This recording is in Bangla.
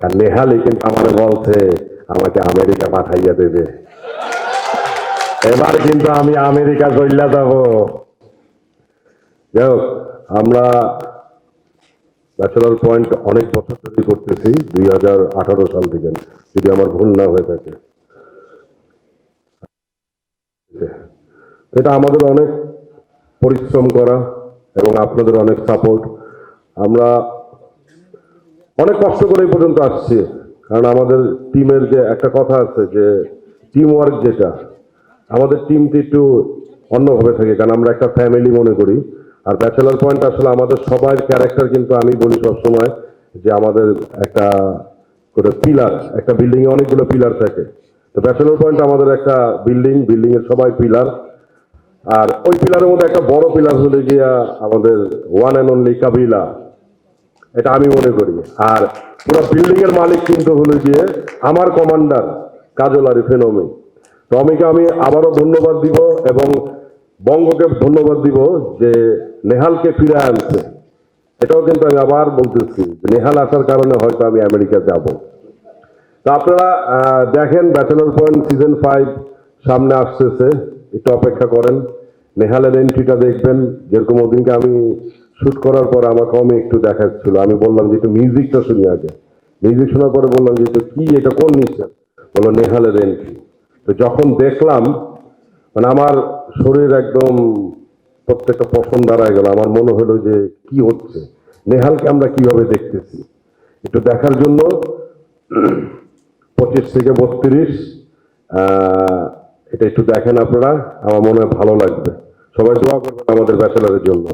আর নেহালি কিন্তু আমার বলছে, আমাকে আমেরিকা পাঠাইয়া দেবে। এবার কিন্তু আমি আমেরিকা চইলা যাব। যাই আমরা ব্যাচেলার পয়েন্ট অনেক বছর ধরে করতেছি, দুই হাজার আঠারো সাল থেকে, যদি আমার ভুল না হয়ে থাকে। এটা আমাদের অনেক পরিশ্রম করা এবং আপনাদের অনেক সাপোর্ট আমরা অনেক কষ্ট করে এই পর্যন্ত আসছি। কারণ আমাদের টিমের যে একটা কথা আছে যে টিম ওয়ার্ক যেটা, আমাদের টিমটি একটু অন্যভাবে থাকে, কারণ আমরা একটা ফ্যামিলি মনে করি। আর ব্যাচেলার পয়েন্ট আসলে আমাদের সবার ক্যারেক্টার কিন্তু আমি বলি সবসময় যে আমাদের একটা করে পিলার একটা বিল্ডিং এ অনেকগুলো পিলার থাকে। তো ব্যাচেলার পয়েন্ট আমাদের একটা বিল্ডিং বিল্ডিং এর সবাই পিলার আর ওই পিলারের মধ্যে একটা বড় পিলার হলে গিয়া আমাদের ওয়ান অ্যান্ড অনলি কাবিলা এটা আমি মনে করি। আর পুরো বিল্ডিং এর মালিক কিন্তু হলো গিয়ে আমার কমান্ডার কাজল আরিফ ফেনমি টমিকে আমি আবারও ধন্যবাদ দিব এবং বঙ্গকে ধন্যবাদ দিব যে নেহালকে ফিরে আনছে। এটাও কিন্তু আমি আবার বলতেছি যে নেহাল আসার কারণে হয়তো আমি আমেরিকা যাব। তো আপনারা দেখেন ব্যাচেলর পয়েন্ট সিজন ফাইভ সামনে আসতেছে। একটু অপেক্ষা করেন। নেহালের এন্ট্রিটা দেখবেন। যেরকম ওদিনকে আমি শুট করার পর আমাকে আমি একটু দেখাচ্ছিল। আমি বললাম যে একটু মিউজিকটা শুনি আগে। মিউজিক শোনার পরে বললাম যে কি, এটা কোন নিশ্চয়? বলল, নেহালের এন্ট্রি। তো যখন দেখলাম মানে আমার শরীর একদম প্রত্যেকটা পছন্দ দাঁড়ায় গেল। আমার মনে হলো যে কি হচ্ছে? নেহালকে আমরা কীভাবে দেখতেছি? একটু দেখার জন্য পঁচিশ থেকে বত্রিশ এটা একটু দেখেন আপনারা। আমার মনে হয় ভালো লাগবে। সবাই দোয়া করবেন আমাদের ব্যাচেলারের জন্য।